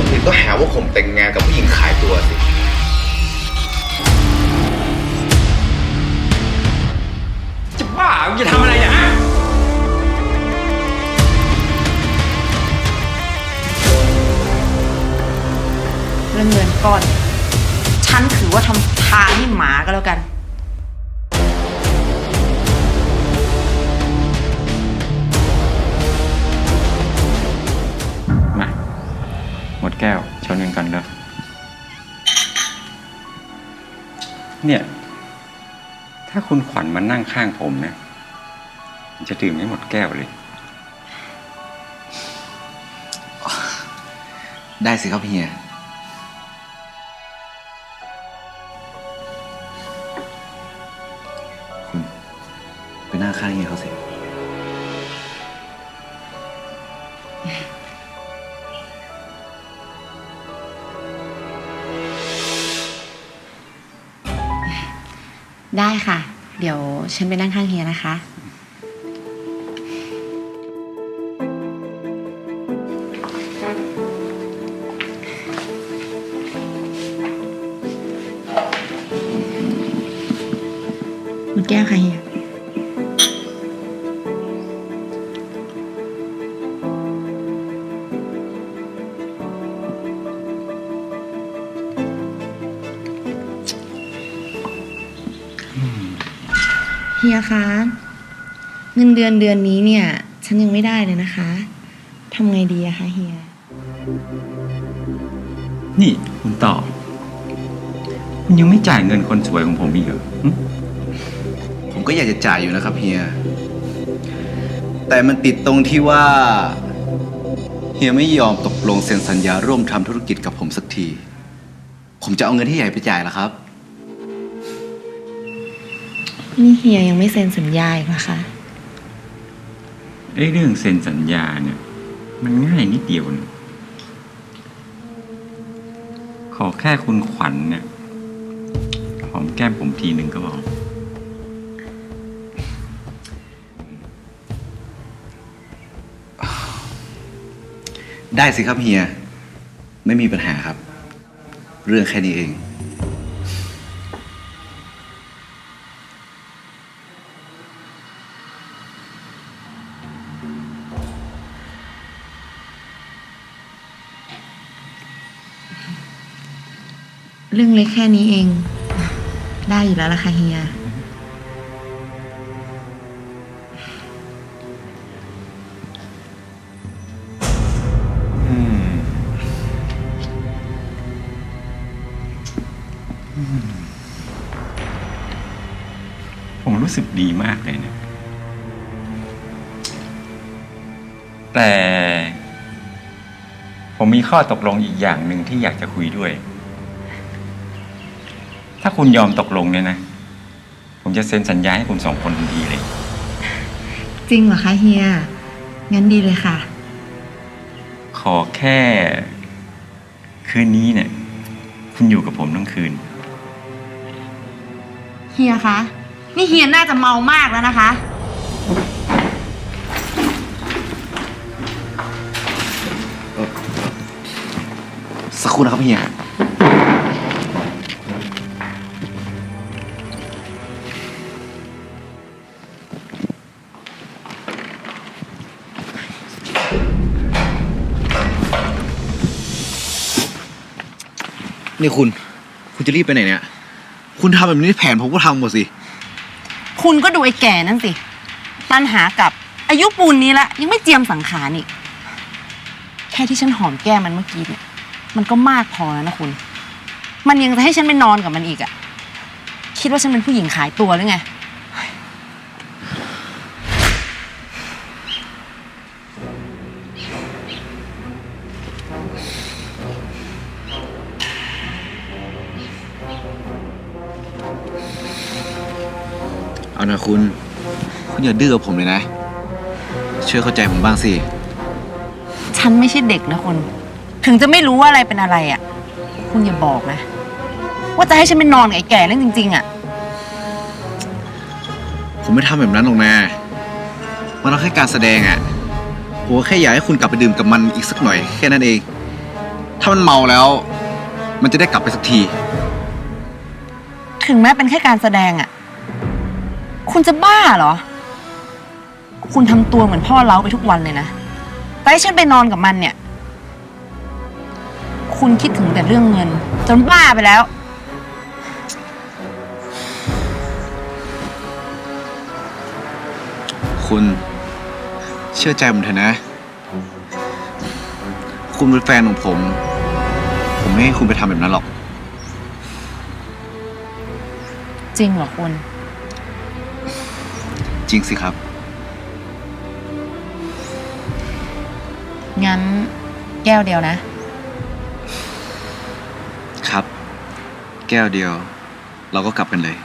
คนอื่นก็หาว่าผมแต่งงานกับผู้หญิงขายตัวสิ จะบ้ามึงจะทำอะไรเนี่ยฮะเรื่องเงินก้อน ฉันถือว่าทำทางให้หมาก็แล้วกัน ดแก้ว ชนกันกันแลยเนี่ย ถ้าคุณขวัญมานั่งข้างผมเนี่ยจะดื่มให้หมดแก้วเลย ได้สิครับเฮีย ได้ค่ะ เดี๋ยวฉันไปนั่งข้างเฮียนะคะ ฮียคะเงินเดือนเดือนนี้เนี่ย ฉันยังไม่ได้เลยนะคะทำไงดีอะคะเฮีย นี่คุณต่อคุณยังไม่จ่ายเงินคนสวยของผมอีกเหรอหึผมก็อยากจะจ่ายอยู่นะครับเฮีย แต่มันติดตรงที่ว่า เฮียไม่ยอมตกลงเซ็นสัญญาร่วมทำธุรกิจกับผมสักที ผมจะเอาเงินที่ใหญ่ไปจ่ายละครับ นี่เฮียยังไม่เซ็นสัญญาอีกเหรอคะ ไอ้เรื่องเซ็นสัญญาเนี่ย มันง่ายนิดเดียวนะขอแค่คุณขวัญเนี่ยหอมแก้มผมทีหนึ่งก็พอได้สิครับเฮีย ไม่มีปัญหาครับ เรื่องแค่นี้เอง เรื่องเล็กแค่นี้เอง ได้อยู่แล้วล่ะค่ะเฮียผมรู้สึกดีมากเลยเนะ แต่ ผมมีข้อตกลงอีกอย่างหนึ่งที่อยากจะคุยด้วย คุณยอมตกลงเนี่ยนะ ผมจะเซ็นสัญญาให้คุณสองคนทันทีเลย จริงเหรอคะเฮีย งั้นดีเลยค่ะ ขอแค่ คืนนี้เนี่ย คุณอยู่กับผมทั้งคืน เฮียคะ นี่เฮียน่าจะเมามากแล้วนะคะ สักครู่นะครับเฮีย นี่คุณ คุณจะรีบไปไหนเนี่ย คุณทำแบบนี้แผนผมก็ทำหมดสิ คุณก็ดูไอ้แก่นั่นสิ ปัญหากับอายุปูนนี้ละ ยังไม่เจียมสังขารอีก แค่ที่ฉันหอมแก้มมันเมื่อกี้เนี่ย มันก็มากพอแล้วนะคุณ มันยังจะให้ฉันไปนอนกับมันอีกอะคิดว่าฉันเป็นผู้หญิงขายตัวหรือไง นะคุณ คุณอย่าดื้อกับผมเลยนะ ช่วยเข้าใจผมบ้างสิ ฉันไม่ใช่เด็กนะคุณ ถึงจะไม่รู้ว่าอะไรเป็นอะไรอะ่ะ คุณอย่าบอกนะ ว่าจะให้ฉันไปนอนกับไอ้แก่นั่นจริง ๆอะ่ะ ผมไม่ทำแบบนั้นหรอกนะ มันเอาแค่การแสดงอะ่ะผมแค่อยากให้คุณกลับไปดื่มกับมันอีกสักหน่อย แค่นั้นเองทามันเมาแล้ว มันจะได้กลับไปสักที ถึงแม้เป็นแค่การแสดงอะ คุณจะบ้าเหรอ คุณทำตัวเหมือนพ่อเล้าไปทุกวันเลยนะแต่ให้ฉันไปนอนกับมันเนี่ย คุณคิดถึงแต่เรื่องเงิน จนบ้าไปแล้ว คุณเชื่อใจผมเถอะนะ คุณเป็นแฟนของผม ผมไม่ให้คุณไปทำแบบนั้นหรอก จริงเหรอคุณ จริงสิครับ งั้นแก้วเดียวนะ ครับ แก้วเดียว เราก็กลับกันเลย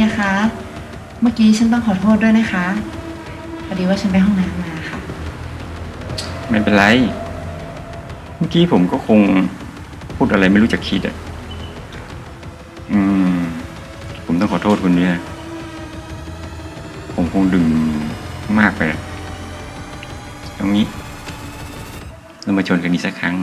ฮียคะ เมื่อกี้ฉันต้องขอโทษด้วยนะคะพอดีว่าฉันไปห้องน้ำมาค่ะ ไม่เป็นไร เมื่อกี้ผมก็คงพูดอะไรไม่รู้จะคิดอะ อืม ผมต้องขอโทษคุณเนี่ย ผมคงดื่มมากไปอะตรงนี้ เรามาชนกันอีกสักครั้ง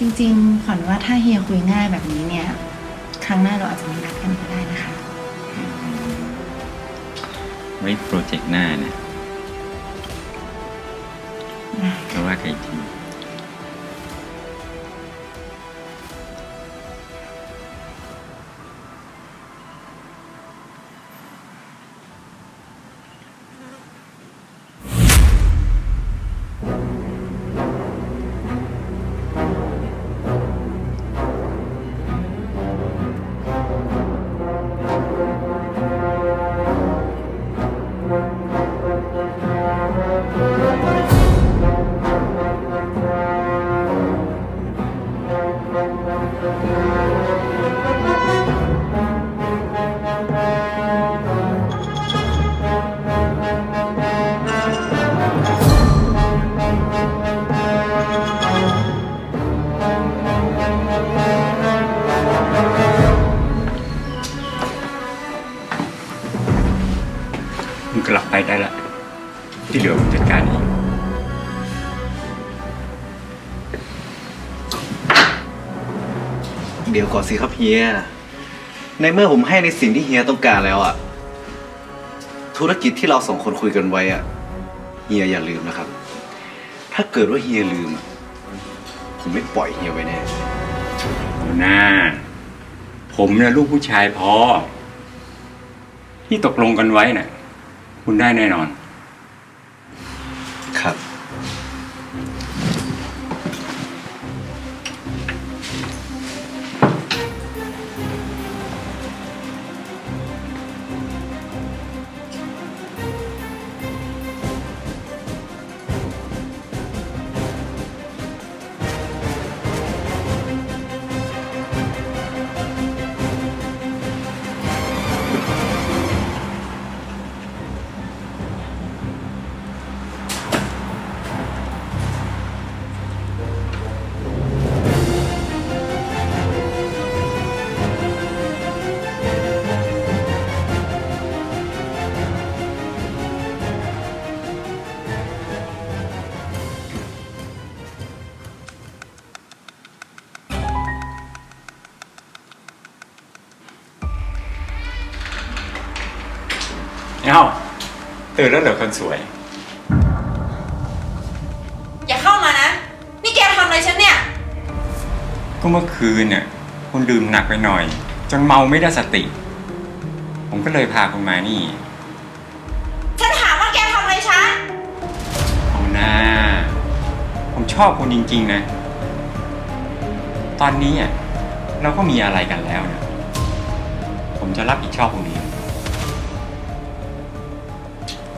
จริงๆขวัญว่าถ้าเฮียคุยง่ายแบบนี้เนี่ย ครั้งหน้าเราอาจจะมีนัดกันก็ได้นะคะ ไว้โปรเจกต์หน้านะ เดี๋ยวก่อนสิครับเฮีย ในเมื่อผมให้ในสิ่งที่เฮียต้องการแล้วอะธุรกิจที่เราสองคนคุยกันไว้อะเฮียอย่าลืมนะครับ ถ้าเกิดว่าเฮียลืมอะผมไม่ปล่อยเฮียไว้แน่เอาหน้า ผมเนี่ยลูกผู้ชายพอ ที่ตกลงกันไว้น่ะ คุณได้แน่นอน ตื่นแล้วเหรอคนสวย อย่าเข้ามานะ นี่แกทำอะไรฉันเนี่ย ก็เมื่อคืนเนี่ยคุณดื่มหนักไปหน่อย จนเมาไม่ได้สติ ผมก็เลยพาคุณมานี่ ฉันถามว่าแกทำอะไรฉัน เอาหน้าชอบคุณจริงๆนะ ตอนนี้อะเราก็มีอะไรกันแล้วนะผมจะรับผิดชอบคุณเอง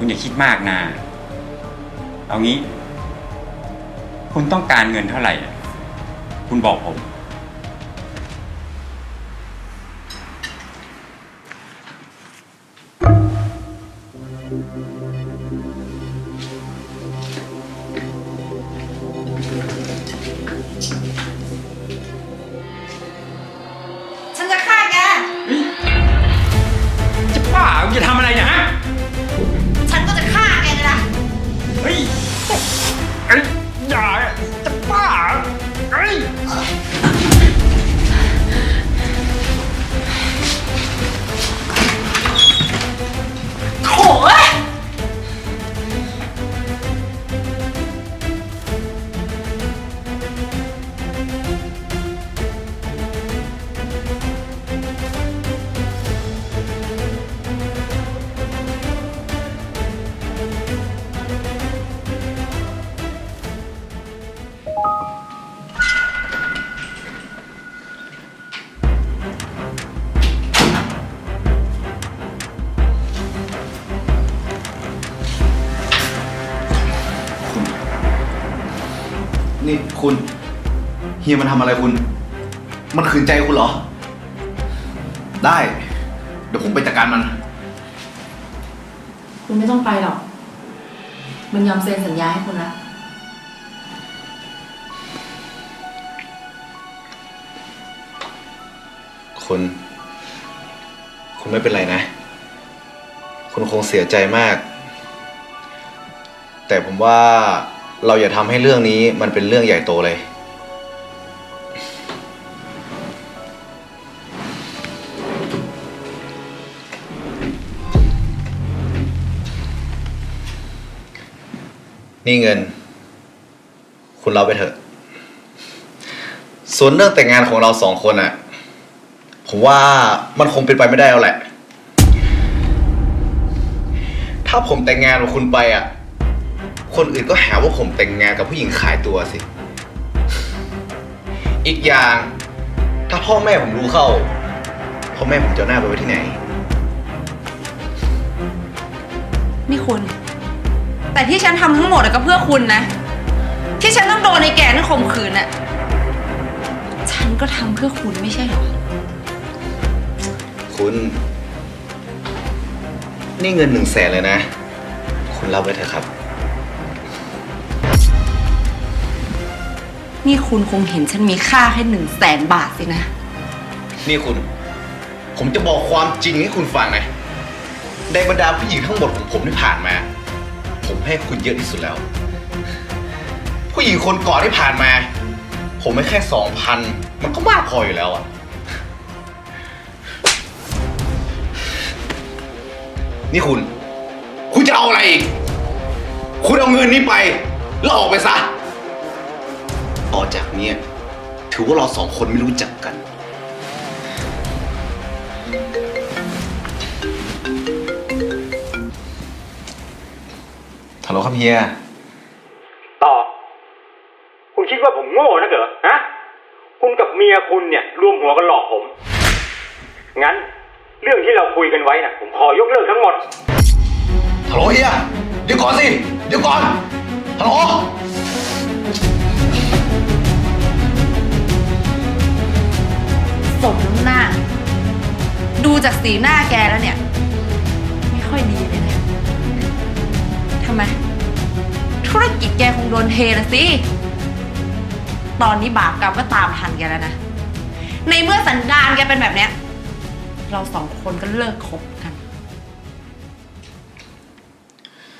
คุณอย่าคิดมากนะเอางี้ คุณต้องการเงินเท่าไหร่ คุณบอกผม เฮียมันทำอะไรคุณ มันขืนใจคุณเหรอ ได้ เดี๋ยวผมไปจัดการมัน คุณไม่ต้องไปหรอก มันยอมเซ็นสัญญาให้คุณละคุณ คุณไม่เป็นไรนะ คุณคงเสียใจมาก แต่ผมว่าเราอย่าทำให้เรื่องนี้มันเป็นเรื่องใหญ่โตเลย นี่เงิน คุณเราไปเถอะ ส่วนเรื่องแต่งงานของเราสองคนอะผมว่ามันคงเป็นไปไม่ได้แล้วแหละ ถ้าผมแต่งงานกับคุณไปอะคนอื่นก็หาว่าผมแต่งงานกับผู้หญิงขายตัวสิ อีกอย่าง ถ้าพ่อแม่ผมรู้เข้า พ่อแม่ผมจะหน้าไปไว้ที่ไหน นี่คุณ แต่ที่ฉันทำทั้งหมดอะก็เพื่อคุณนะ ที่ฉันต้องโดนในแก่นั่นข่มขืนน่ะฉันก็ทำเพื่อคุณไม่ใช่เหรอ คุณ นี่เงินหนึ่งแสนเลยนะ คุณรับไว้เถอะครับ นี่คุณคงเห็นฉันมีค่าแค่หนึ่งแสนบาทสินะ นี่คุณ ผมจะบอกความจริงให้คุณฟังนะในบรรดาผู้หญิงทั้งหมดของผมที่ผ่านมา ผมให้คุณเยอะที่สุดแล้ว ผู้หญิงคนก่อนที่ผ่านมา ผมให้แค่สองพันมันก็มากพออยู่แล้วอะนี่คุณ คุณจะเอาอะไรอีก คุณเอาเงินนี้ไป แล้วออกไปซะ ต่อจากเนี้ยถือว่าเราสองคนไม่รู้จักกัน ครับเฮีย ต่อ คุณคิดว่าผมโง่นะเหรอฮะ คุณกับเมียคุณเนี่ยรวมหัวกันหลอกผม งั้น เรื่องที่เราคุยกันไว้น่ะผมขอยกเลิกทั้งหมดฮัลโหลเฮีย เดี๋ยวก่อนสิ เดี๋ยวก่อนฮัลโหลสมน้ำหน้า ดูจากสีหน้าแกแล้วเนี่ย ไม่ค่อยดีเลยนะทำไม ธุรกิจแกคงโดนเทละสิ ตอนนี้บาปกรรมก็ตามทันแกแล้วนะ ในเมื่อสันดานแกเป็นแบบเนี้ย เราสองคนก็เลิกคบกัน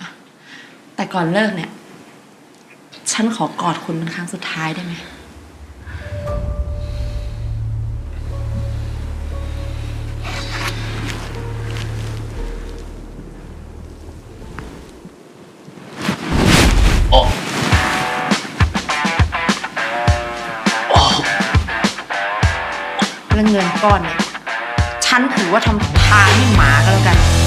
อะแต่ก่อนเลิกเนี่ย ฉันขอกอดคุณเป็นครั้งสุดท้ายได้ไหม ก้อนเนี่ย ฉันถือว่าทำทานให้หมาก็แล้วกัน